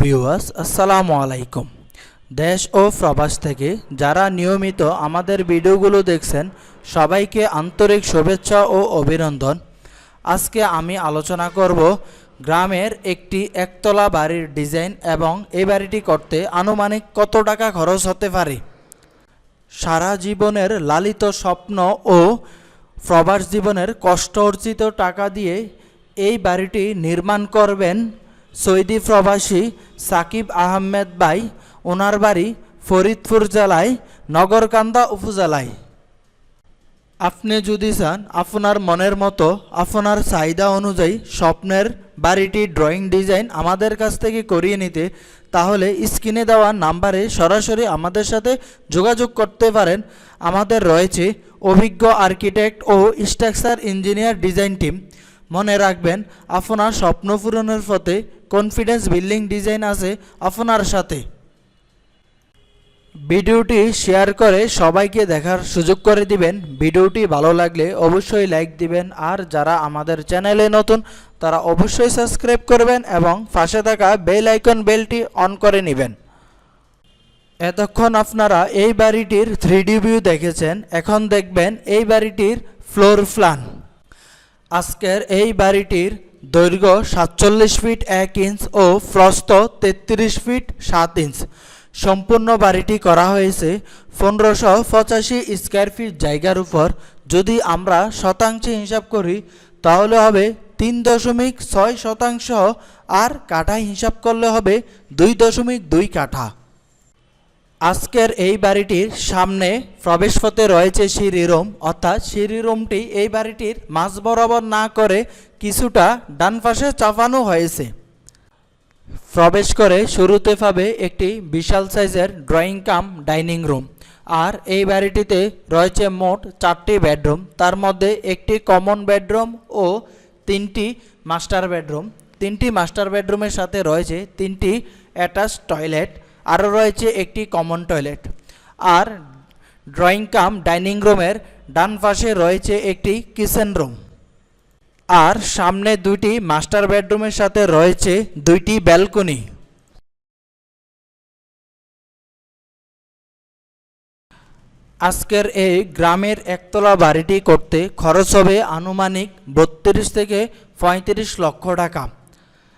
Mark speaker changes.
Speaker 1: Viewers আসসালামু আলাইকুম। দেশ ও প্রবাস থেকে যারা নিয়মিত আমাদের ভিডিওগুলো দেখছেন, সবাইকে আন্তরিক শুভেচ্ছা ও অভিনন্দন। আজকে আমি আলোচনা করব গ্রামের একটি একতলা বাড়ির ডিজাইন এবং এই বাড়িটি করতে আনুমানিক কত টাকা খরচ হতে পারে। সারা জীবনের লালিত স্বপ্ন ও প্রবাস জীবনের কষ্ট অর্জিত টাকা দিয়ে এই বাড়িটি নির্মাণ করবেন সৌদি প্রবাসী সাকিব আহমেদ ভাই ওনার বাড়ি ফরিদপুর জেলায় নগরকান্দা উপজেলায়। আপনি যদি চান আপনার মনের মতো আপনার চাহিদা অনুযায়ী স্বপ্নের বাড়িটি ড্রয়িং ডিজাইন আমাদের কাছ থেকে করিয়ে নিতে, তাহলে স্ক্রিনে দেওয়া নাম্বারে সরাসরি আমাদের সাথে যোগাযোগ করতে পারেন। আমাদের রয়েছে অভিজ্ঞ আর্কিটেক্ট ও স্ট্রাকচার ইঞ্জিনিয়ার ডিজাইন টিম। মনে রাখবেন, আপনার স্বপ্ন পূরণের পথে কনফিডেন্স বিল্ডিং ডিজাইন আছে আপনার সাথে। ভিডিওটি শেয়ার করে সবাইকে দেখার সুযোগ করে দিবেন। ভিডিওটি ভালো লাগলে অবশ্যই লাইক দিবেন। আর যারা আমাদের চ্যানেলে নতুন, তারা অবশ্যই সাবস্ক্রাইব করবেন এবং পাশে থাকা বেল আইকন বেলটি অন করে নেবেন। এতক্ষণ আপনারা এই বাড়িটির থ্রি ভিউ দেখেছেন। এখন দেখবেন এই বাড়িটির ফ্লোর প্ল্যান আজকের এই বাড়িটির দৈর্ঘ্য সাতচল্লিশ ফিট এক ইঞ্চ ও প্রস্থ তেত্রিশ ফিট সাত ইঞ্চ। সম্পূর্ণ বাড়িটি করা হয়েছে পনেরোশো পঁচাশি স্কোয়ার ফিট জায়গার উপর। যদি আমরা শতাংশে হিসাব করি, তাহলে হবে তিন দশমিক ছয় শতাংশ আর কাঠা হিসাব করলে হবে দুই দশমিক দুই কাঠা। আজকের এই বাড়িটির সামনে প্রবেশপথে রয়েছে সিঁড়িরুম অর্থাৎ সিঁড়িরুমটি এই বাড়িটির মাঝ বরাবর না করে কিছুটা ডান পাশে চাপানো হয়েছে। প্রবেশ করে শুরুতে পাবে একটি বিশাল সাইজের ড্রয়িং কাম ডাইনিং রুম। আর এই বাড়িটিতে রয়েছে মোট চারটি বেডরুম। তার মধ্যে একটি কমন বেডরুম ও তিনটি মাস্টার বেডরুম। তিনটি মাস্টার বেডরুমের সাথে রয়েছে তিনটি অ্যাটাচ টয়লেট। আরও রয়েছে একটি কমন টয়লেট আর ড্রয়িং কাম ডাইনিং রুমের ডান পাশে রয়েছে একটি কিচেন রুম আর সামনে দুইটি মাস্টার বেডরুমের সাথে রয়েছে দুইটি ব্যালকনি আজকের এই গ্রামের একতলা বাড়িটি করতে খরচ হবে আনুমানিক বত্রিশ থেকে পঁয়ত্রিশ লক্ষ টাকা।